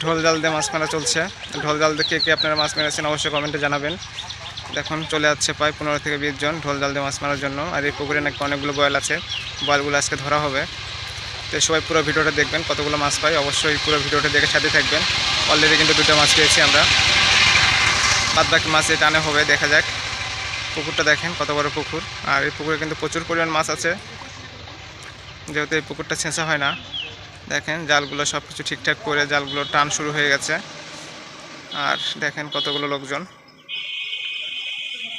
ঢোল জাল দিয়ে মাছ মারা চলছে। ঢোল জাল দিয়ে কে কে আপনারা মাছ মেরেছেন অবশ্যই কমেন্টে জানাবেন। দেখুন, চলে যাচ্ছে প্রায় পনেরো থেকে বিশ জন ঢোল জাল দিয়ে মাছ মারার জন্য। আর এই পুকুরে নাকি অনেকগুলো বয়াল আছে। বয়ালগুলো আজকে ধরা হবে। তো সবাই পুরো ভিডিওটা দেখবেন, কতগুলো মাছ পাই অবশ্যই পুরো ভিডিওটা দেখে সাথে থাকবেন। অলরেডি কিন্তু দুটো মাছ পেয়েছি আমরা। বাদ বাকি মাছ এই টানে হবে, দেখা যাক। পুকুরটা দেখেন, কত বড় পুকুর। আর এই পুকুরে কিন্তু প্রচুর পরিমাণ মাছ আছে। যেহেতু এই পুকুরটা ছেঁচা হয় না। দেখেন জালগুলো সব কিছু ঠিকঠাক করে জালগুলো টান শুরু হয়ে গেছে। আর দেখেন কতগুলো লোকজন।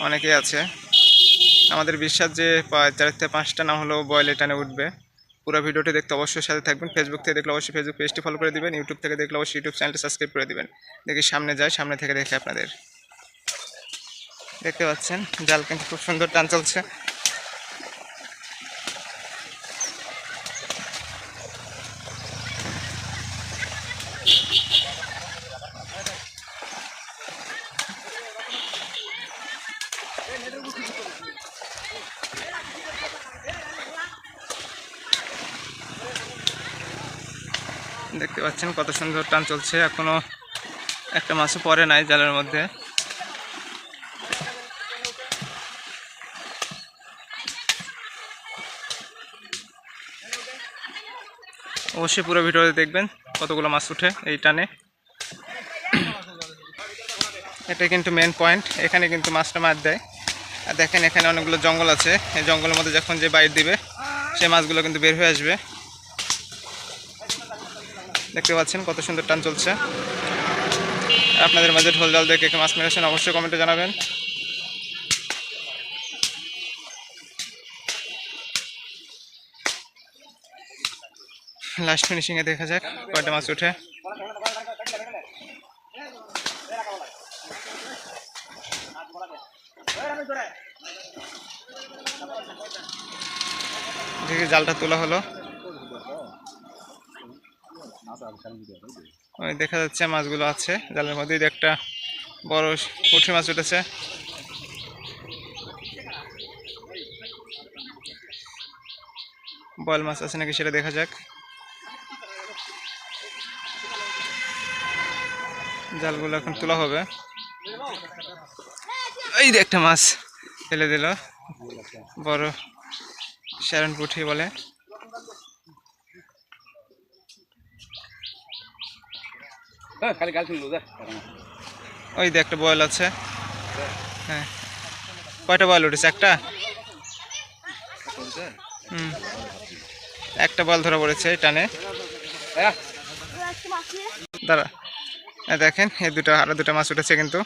অনেকেই আছে। আমাদের বিশ্বাস যে চার থেকে পাঁচটা না হলেও বয়েল টানে উঠবে। পুরো ভিডিওটি দেখতে অবশ্যই সাথে থাকবেন। ফেসবুক থেকে দেখলে অবশ্যই ফেসবুক পেজটি ফলো করে দেবেন। ইউটিউব থেকে দেখলে অবশ্যই ইউটিউব চ্যানেলটি সাবস্ক্রাইব করে দেবেন। দেখি সামনে যায় সামনে থেকে দেখে আপনাদের। দেখতে পাচ্ছেন, জাল কিন্তু খুব সুন্দর টান চলছে। দেখতে পাচ্ছেন কত সুন্দর টান চলছে। এখনও একটা মাছও পরে নাই জালের মধ্যে। অবশ্যই পুরো ভিডিওতে দেখবেন কতগুলো মাছ উঠে এই টানে। এটা কিন্তু মেন পয়েন্ট এখানে কিন্তু মাছটা মার দেয়। দেখেন এখানে অনেকগুলো জঙ্গল আছে। এই জঙ্গলের মধ্যে যখন যে বাইর দিবে, সেই মাছগুলো কিন্তু বের হয়ে আসবে। দেখতে পাচ্ছেন কত সুন্দর টান চলছে। আপনাদের মাঝে ঢোল জাল দেখে কে মাছ মেরেছেন অবশ্যই কমেন্টে জানাবেন। লাস্ট ফিনিশিংয়ে দেখা যাক, কয়টা মাছ উঠে। দেখি জালটা তোলা হলো। দেখা যাচ্ছে মাছগুলো আছে, জালের মধ্যে। একটা বড় পুঁটি মাছ উঠেছে। বল মাছ আছে নাকি সেটা দেখা যাক। জালগুলো এখন তোলা হবে। এই একটা মাছ ফেলে দিল। বড় শ্যারন পুঁটি বলে। খালি গাল শুনলো যা। ওই যে একটা বয়েল আছে। হ্যাঁ। কয়টা বয়েল উঠেছে? একটা? হুম। একটা বল ধরা পড়েছে এই টানে। দাঁড়া। এই দেখেন এই দুটো আরও দুটো মাছ উঠেছে কিন্তু।